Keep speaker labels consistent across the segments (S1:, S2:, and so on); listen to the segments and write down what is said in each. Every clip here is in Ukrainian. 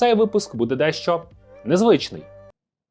S1: Цей випуск буде дещо незвичний.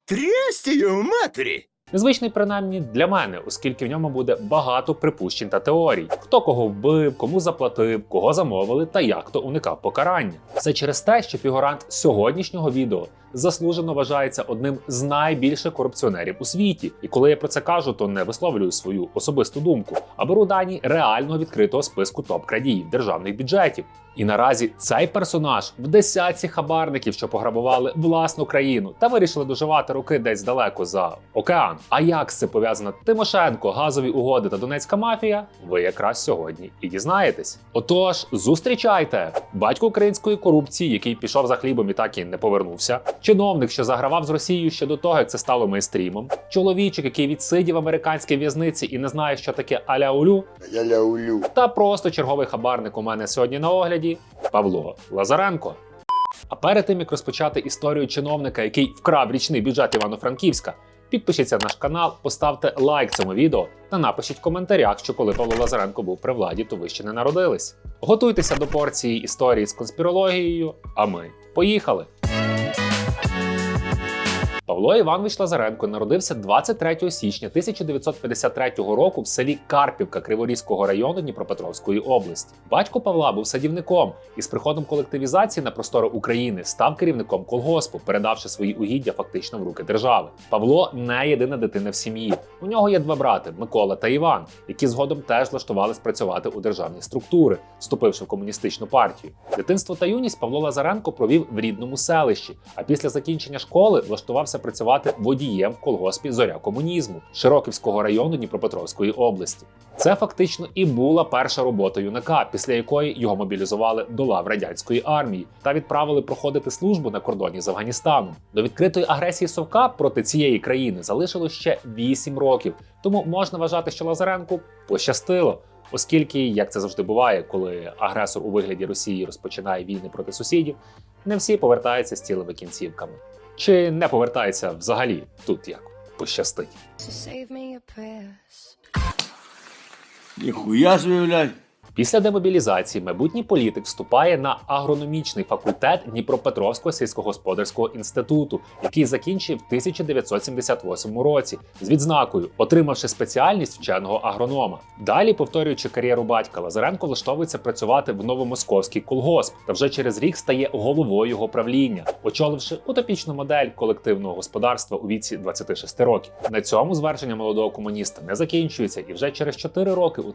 S2: Трістію матері!
S1: Незвичний принаймні для мене, оскільки в ньому буде багато припущень та теорій: хто кого вбив, кому заплатив, кого замовили та як то уникав покарання. Все через те, що фігурант сьогоднішнього відео заслужено вважається одним з найбільших корупціонерів у світі. І коли я про це кажу, то не висловлюю свою особисту думку, а беру дані реального відкритого списку топ-крадіїв державних бюджетів. І наразі цей персонаж в десятці хабарників, що пограбували власну країну та вирішили доживати роки десь далеко за океан. А як це пов'язано Тимошенко, газові угоди та Донецька мафія? Ви якраз сьогодні і дізнаєтесь. Отож, зустрічайте батько української корупції, який пішов за хлібом і так і не повернувся. Чиновник, що загравав з Росією ще до того, як це стало мейстрімом. Чоловічок, який відсидів американській в'язниці і не знає, що таке аля-улю.
S2: Я ляулю.
S1: Та просто черговий хабарник у мене сьогодні на огляді Павло Лазаренко. А перед тим як розпочати історію чиновника, який вкрав річний бюджет Івано-Франківська, підпишіться на наш канал, поставте лайк цьому відео та напишіть в коментарях, що коли Павло Лазаренко був при владі, то ви ще не народились. Готуйтеся до порції історії з конспірологією. А ми поїхали! Павло Іванович Лазаренко народився 23 січня 1953 року в селі Карпівка Криворізького району Дніпропетровської області. Батько Павла був садівником і з приходом колективізації на простори України став керівником колгоспу, передавши свої угіддя фактично в руки держави. Павло не єдина дитина в сім'ї. У нього є два брати Микола та Іван, які згодом теж влаштувались працювати у державні структури, вступивши в комуністичну партію. Дитинство та юність Павло Лазаренко провів в рідному селищі, а після закінчення школи влаштувався працювати водієм колгоспі зоря комунізму Широківського району Дніпропетровської області. Це фактично і була перша робота юнака, після якої його мобілізували до лав радянської армії та відправили проходити службу на кордоні з Афганістаном. До відкритої агресії Совка проти цієї країни залишилось ще 8 років, тому можна вважати, що Лазаренку пощастило. Оскільки, як це завжди буває, коли агресор у вигляді Росії розпочинає війни проти сусідів, не всі повертаються з цілими кінцівками. Чи не повертається взагалі тут як пощастить.
S3: Ніхуя блядь.
S1: Після демобілізації майбутній політик вступає на агрономічний факультет Дніпропетровського сільськогосподарського інституту, який закінчив в 1978 році з відзнакою, отримавши спеціальність вченого агронома. Далі, повторюючи кар'єру батька, Лазаренко влаштовується працювати в новомосковський колгосп та вже через рік стає головою його правління, очоливши утопічну модель колективного господарства у віці 26 років. На цьому звершення молодого комуніста не закінчується, і вже через 4 роки, у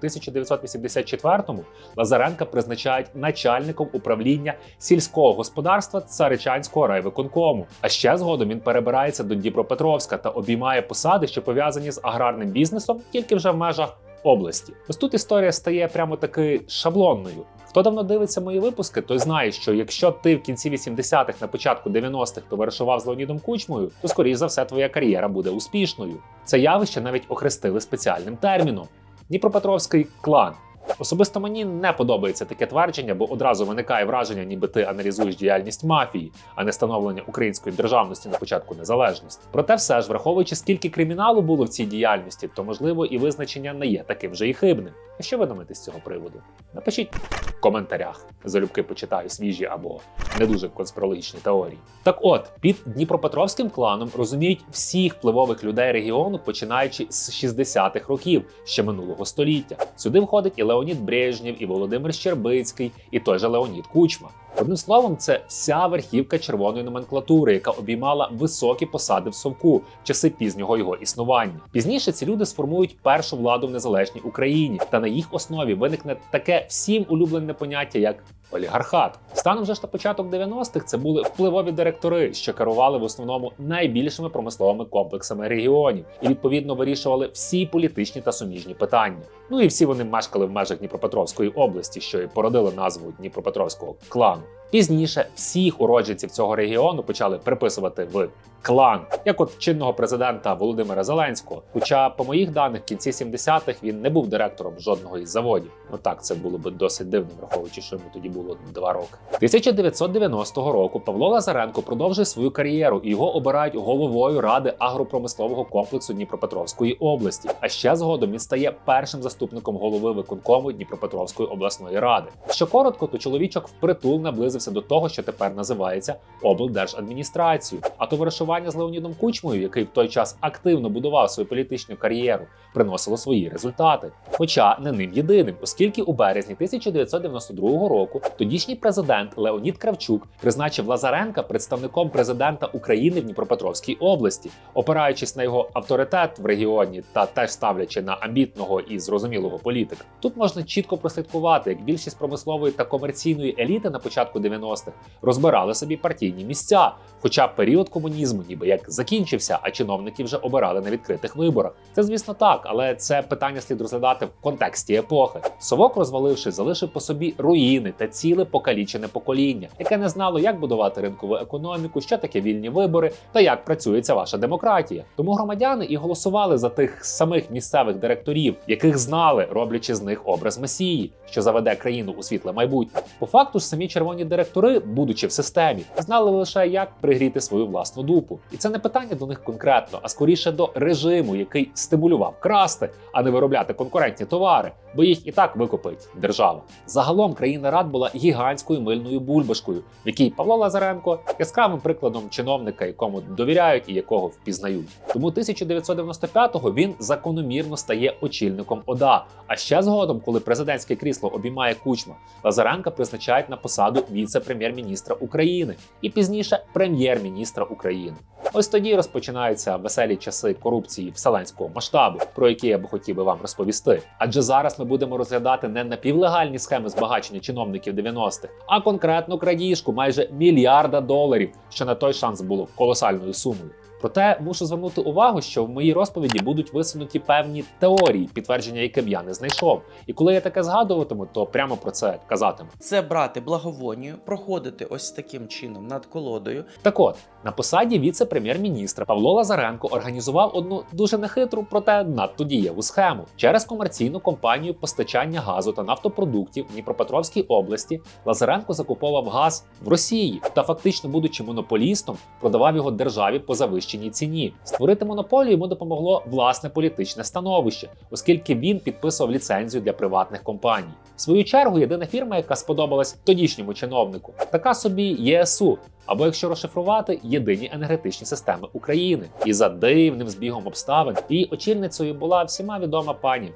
S1: 1984-му, Лазаренка призначають начальником управління сільського господарства Царичанського райвиконкому. А ще згодом він перебирається до Дніпропетровська та обіймає посади, що пов'язані з аграрним бізнесом, тільки вже в межах області. Ось тут історія стає прямо таки шаблонною. Хто давно дивиться мої випуски, той знає, що якщо ти в кінці 80-х, на початку 90-х товаришував з Леонідом Кучмою, то скоріш за все твоя кар'єра буде успішною. Це явище навіть охрестили спеціальним терміном Дніпропетровський клан. Особисто мені не подобається таке твердження, бо одразу виникає враження, ніби ти аналізуєш діяльність мафії, а не становлення української державності на початку незалежності. Проте, все ж, враховуючи скільки криміналу було в цій діяльності, то можливо і визначення не є таким же і хибним. А що ви думаєте з цього приводу? Напишіть в коментарях. Залюбки почитаю свіжі або не дуже конспірологічні теорії. Так от, під Дніпропетровським кланом розуміють всіх впливових людей регіону, починаючи з 60-х років ще минулого століття. Сюди входить і Леонід Брежнєв, і Володимир Щербицький, і той же Леонід Кучма. Одним словом, це вся верхівка червоної номенклатури, яка обіймала високі посади в совку в часи пізнього його існування. Пізніше ці люди сформують першу владу в незалежній Україні, та на їх основі виникне таке всім улюблене поняття, як олігархат. Станом вже ж на початок 90-х це були впливові директори, що керували в основному найбільшими промисловими комплексами регіонів і відповідно вирішували всі політичні та суміжні питання. Ну і всі вони мешкали в межах Дніпропетровської області, що і породило назву Дніпропетровського клану. Пізніше всіх уродженців цього регіону почали приписувати в клан, як от чинного президента Володимира Зеленського. Хоча, по моїх даних, в кінці 70-х він не був директором жодного із заводів. Ну так, це було б досить дивно, враховуючи, що йому тоді було два роки. 1990 року Павло Лазаренко продовжує свою кар'єру і його обирають головою ради агропромислового комплексу Дніпропетровської області. А ще згодом він стає першим заступником голови виконкому Дніпропетровської обласної ради. Що коротко, то чоловічок впритул наблизив наблизився до того, що тепер називається облдержадміністрацією. А товаришування з Леонідом Кучмою, який в той час активно будував свою політичну кар'єру, приносило свої результати. Хоча не ним єдиним, оскільки у березні 1992 року тодішній президент Леонід Кравчук призначив Лазаренка представником президента України в Дніпропетровській області, опираючись на його авторитет в регіоні та теж ставлячи на амбітного і зрозумілого політика. Тут можна чітко прослідкувати, як більшість промислової та комерційної еліти на початку 90-х розбирали собі партійні місця. Хоча період комунізму ніби як закінчився, а чиновники вже обирали на відкритих виборах. Це звісно так, але це питання слід розглядати в контексті епохи. Совок, розвалившись, залишив по собі руїни та ціле покалічене покоління, яке не знало, як будувати ринкову економіку, що таке вільні вибори та як працює ця ваша демократія. Тому громадяни і голосували за тих самих місцевих директорів, яких знали, роблячи з них образ месії, що заведе країну у світле майбутнє. По факту ж самі червоні директори, будучи в системі, знали лише як пригріти свою власну дупу. І це не питання до них конкретно, а скоріше до режиму, який стимулював красти, а не виробляти конкурентні товари, бо їх і так викупить держава. Загалом країна рад була гігантською мильною бульбашкою, в якій Павло Лазаренко яскравим прикладом чиновника, якому довіряють і якого впізнають. Тому 1995-го він закономірно стає очільником ОДА. А ще згодом, коли президентське крісло обіймає кучма, Лазаренка призначають на посаду віце-прем'єр-міністра України і пізніше прем'єр-міністра України. Ось тоді розпочинаються веселі часи корупції вселенського масштабу, про які я би хотів би вам розповісти. Адже зараз ми будемо розглядати не напівлегальні схеми збагачення чиновників 90-х, а конкретну крадіжку майже мільярда доларів, що на той шанс було колосальною сумою. Проте мушу звернути увагу, що в моїй розповіді будуть висунуті певні теорії, підтвердження яким я не знайшов. І коли я таке згадуватиму, то прямо про це казатиму.
S3: Це брати благовонію, проходити ось таким чином над колодою,
S1: Так от, на посаді віце-прем'єр-міністра Павло Лазаренко організував одну дуже нехитру, проте надто дієву схему. Через комерційну компанію постачання газу та нафтопродуктів в Дніпропетровській області Лазаренко закуповував газ в Росії та, фактично, будучи монополістом, продавав його державі по завищеній ціні. Створити монополію йому допомогло власне політичне становище, оскільки він підписував ліцензію для приватних компаній. В свою чергу, єдина фірма, яка сподобалась тодішньому чиновнику, така собі ЄСУ, або якщо розшифрувати єдині енергетичні системи України. І за дивним збігом обставин її очільницею була всіма відома пані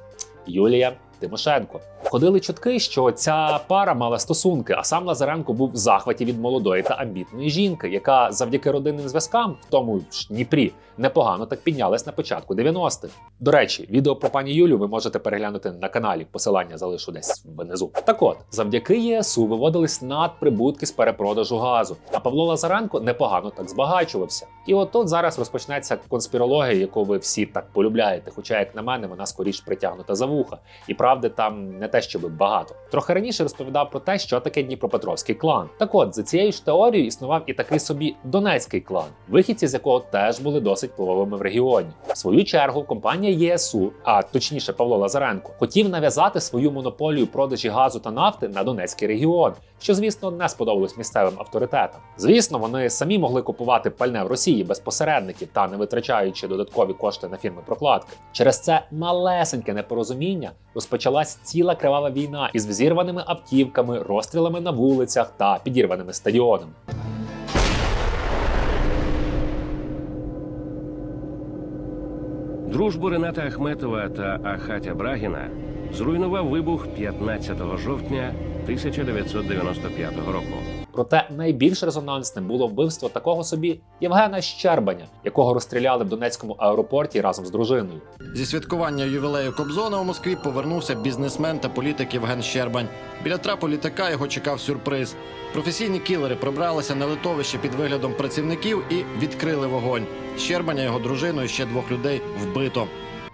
S1: Юлія Тимошенко. Ходили чутки, що ця пара мала стосунки, а сам Лазаренко був в захваті від молодої та амбітної жінки, яка завдяки родинним зв'язкам в тому ж Дніпрі непогано так піднялась на початку 90-х. До речі, відео про пані Юлю ви можете переглянути на каналі. Посилання залишу десь внизу. Так от, завдяки ЄСУ виводились надприбутки з перепродажу газу. А Павло Лазаренко непогано так збагачувався. І от тут зараз розпочнеться конспірологія, яку ви всі так полюбляєте. Хоча, як на мене, вона скоріш притягнута за вуха. І правди там не те, щоб багато. Трохи раніше розповідав про те, що таке Дніпропетровський клан. Так от, за цією ж теорією існував і такий собі Донецький клан, вихідці з якого теж були досить впливовими в регіоні. В свою чергу компанія ЄСУ, а точніше Павло Лазаренко, хотів нав'язати свою монополію продажі газу та нафти на Донецький регіон, що звісно не сподобалось місцевим авторитетам. Звісно, вони самі могли купувати пальне в Росії без посередників та не витрачаючи додаткові кошти на фірми прокладки. Через це малесеньке непорозуміння розпочалась ціла кривава війна із взірваними автівками, розстрілами на вулицях та підірваними стадіонами.
S4: Дружбу Рената Ахметова та Ахатя Брагіна зруйнував вибух 15 жовтня 1995 року.
S1: Проте найбільш резонансним було вбивство такого собі Євгена Щербаня, якого розстріляли в Донецькому аеропорті разом з дружиною.
S5: Зі святкування ювілею Кобзона у Москві повернувся бізнесмен та політик Євген Щербань. Біля трапу літака його чекав сюрприз. Професійні кілери пробралися на литовище під виглядом працівників і відкрили вогонь. Щербаня, його дружину і ще двох людей вбито.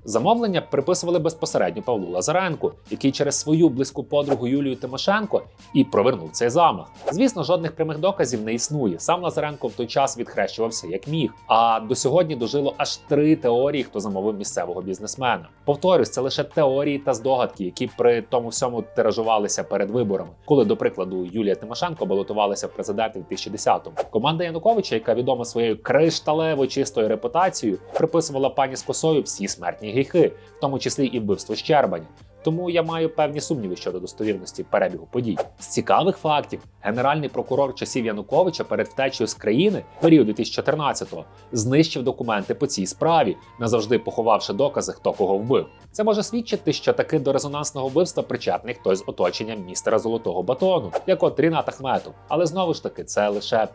S1: Замовлення приписували безпосередньо Павлу Лазаренку, який через свою близьку подругу Юлію Тимошенко і провернув цей замах. Звісно, жодних прямих доказів не існує. Сам Лазаренко в той час відхрещувався як міг. А до сьогодні дожило аж три теорії, хто замовив місцевого бізнесмена. Повторюсь, це лише теорії та здогадки, які при тому всьому тиражувалися перед виборами. Коли, до прикладу, Юлія Тимошенко балотувалася в президенти в 2010-му. Команда Януковича, яка відома своєю кришталево чистою репутацією, приписувала пані з косою всі смертні гріхи, в тому числі і вбивство Щербаня. тому я маю певні сумніви щодо достовірності перебігу подій. З цікавих фактів, генеральний прокурор часів Януковича перед втечею з країни період 2014-го знищив документи по цій справі, назавжди поховавши докази, хто кого вбив. Це може свідчити, що таки до резонансного вбивства причетний хтось з оточення містера золотого батону, як от Рінат Ахметов. Але знову ж таки, це лише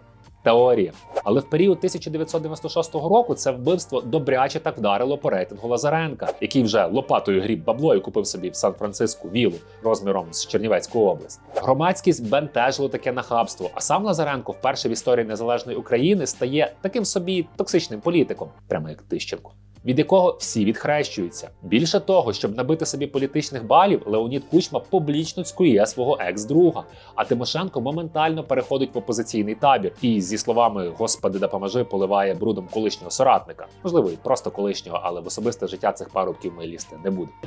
S1: теорія. Але в період 1996 року це вбивство добряче так вдарило по рейтингу Лазаренка, який вже лопатою гріб бабло і купив собі в Сан-Франциску вілу розміром з Чернівецьку область. Громадськість бентежило таке нахабство. А сам Лазаренко вперше в історії незалежної України стає таким собі токсичним політиком, прямо як Тищенко. Від якого всі відхрещуються. Більше того, щоб набити собі політичних балів, Леонід Кучма публічно цькує свого екс-друга. А Тимошенко моментально переходить в опозиційний табір і зі словами Господи, допоможи поливає брудом колишнього соратника. Можливо, і просто колишнього, але в особисте життя цих парубків ми лізти не будемо.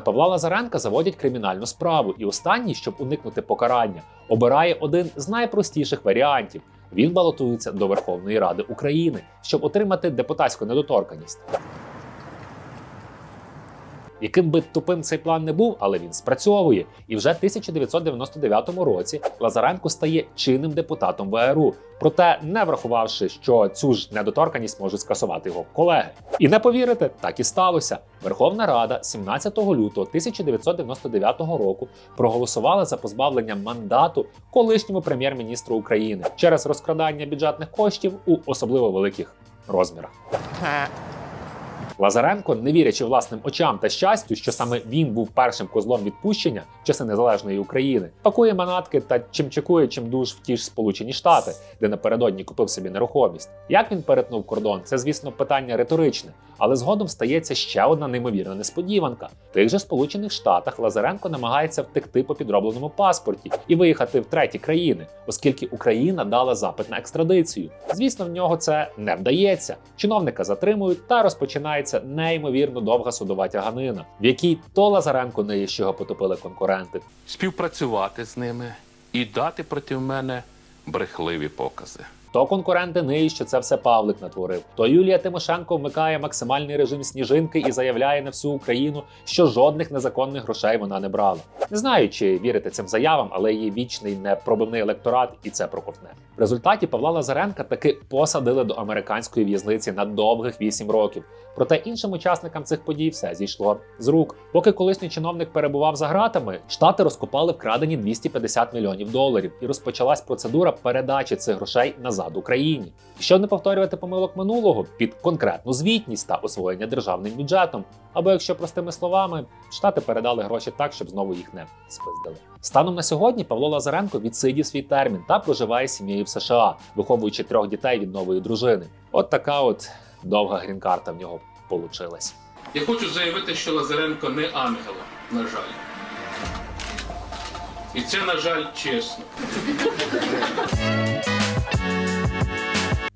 S1: На Павла Лазаренка заводять кримінальну справу, і останній, щоб уникнути покарання, обирає один з найпростіших варіантів. Він балотується до Верховної Ради України, щоб отримати депутатську недоторканність. Яким би тупим цей план не був, але він спрацьовує. І вже в 1999 році Лазаренко стає чинним депутатом ВРУ, проте не врахувавши, що цю ж недоторканність можуть скасувати його колеги. І не повірите, так і сталося. Верховна Рада 17 лютого 1999 року проголосувала за позбавлення мандату колишньому прем'єр-міністру України через розкрадання бюджетних коштів у особливо великих розмірах. Лазаренко, не вірячи власним очам та щастю, що саме він був першим козлом відпущення в часи незалежної України, пакує манатки та чимчикує чимдуж в ті ж Сполучені Штати, де напередодні купив собі нерухомість. Як він перетнув кордон, це звісно питання риторичне, але згодом стається ще одна неймовірна несподіванка. В тих же Сполучених Штатах Лазаренко намагається втекти по підробленому паспорті і виїхати в треті країни, оскільки Україна дала запит на екстрадицію. Звісно, в нього це не вдається. Чиновника затримують та розпочинається неймовірно довга судова тяганина, в якій то Лазаренко не його потопили конкуренти,
S6: співпрацювати з ними і дати проти мене брехливі покази.
S1: То конкуренти ниють, що це все Павлик натворив. То Юлія Тимошенко вмикає максимальний режим сніжинки і заявляє на всю Україну, що жодних незаконних грошей вона не брала. Не знаю, чи вірити цим заявам, але її вічний непробивний електорат і це проковтне. В результаті Павла Лазаренка таки посадили до американської в'язниці на довгих 8 років. Проте іншим учасникам цих подій все зійшло з рук. Поки колишній чиновник перебував за ґратами, штати розкопали вкрадені 250 мільйонів доларів, і розпочалась процедура передачі цих грошей назад Україні. І щоб не повторювати помилок минулого під конкретну звітність та освоєння державним бюджетом. Або, якщо простими словами, штати передали гроші так, щоб знову їх не спиздили. Станом на сьогодні Павло Лазаренко відсидів свій термін та проживає з сім'єю в США, виховуючи трьох дітей від нової дружини. От така от довга грін-карта в нього получилась.
S6: Я хочу заявити, що Лазаренко не ангел, на жаль. І це, на жаль, чесно.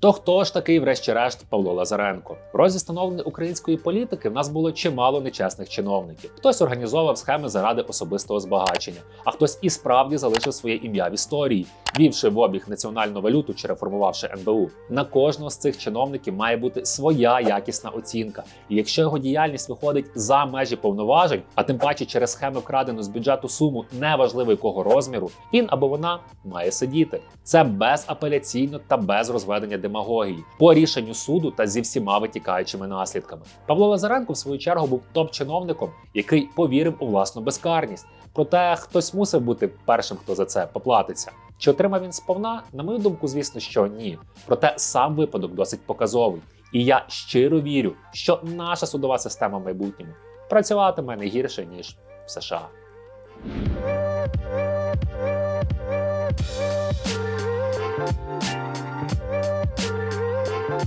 S1: То хто ж такий, врешті-решт, Павло Лазаренко? В розі становлення української політики в нас було чимало нечесних чиновників. Хтось організовував схеми заради особистого збагачення, а хтось і справді залишив своє ім'я в історії, ввівши в обіг національну валюту чи реформувавши НБУ. На кожного з цих чиновників має бути своя якісна оцінка. І якщо його діяльність виходить за межі повноважень, а тим паче через схеми вкрадену з бюджету суму неважливо якого розміру, він або вона має сидіти. Це безапеляційно та без розведення демагогії по рішенню суду та зі всіма витікаючими наслідками. Павло Лазаренко, в свою чергу, був топ-чиновником, який повірив у власну безкарність. Проте хтось мусив бути першим, хто за це поплатиться. Чи отримав він сповна? На мою думку, звісно, що ні. Проте сам випадок досить показовий. І я щиро вірю, що наша судова система в майбутньому працюватиме не гірше ніж в США.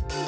S1: Thank you.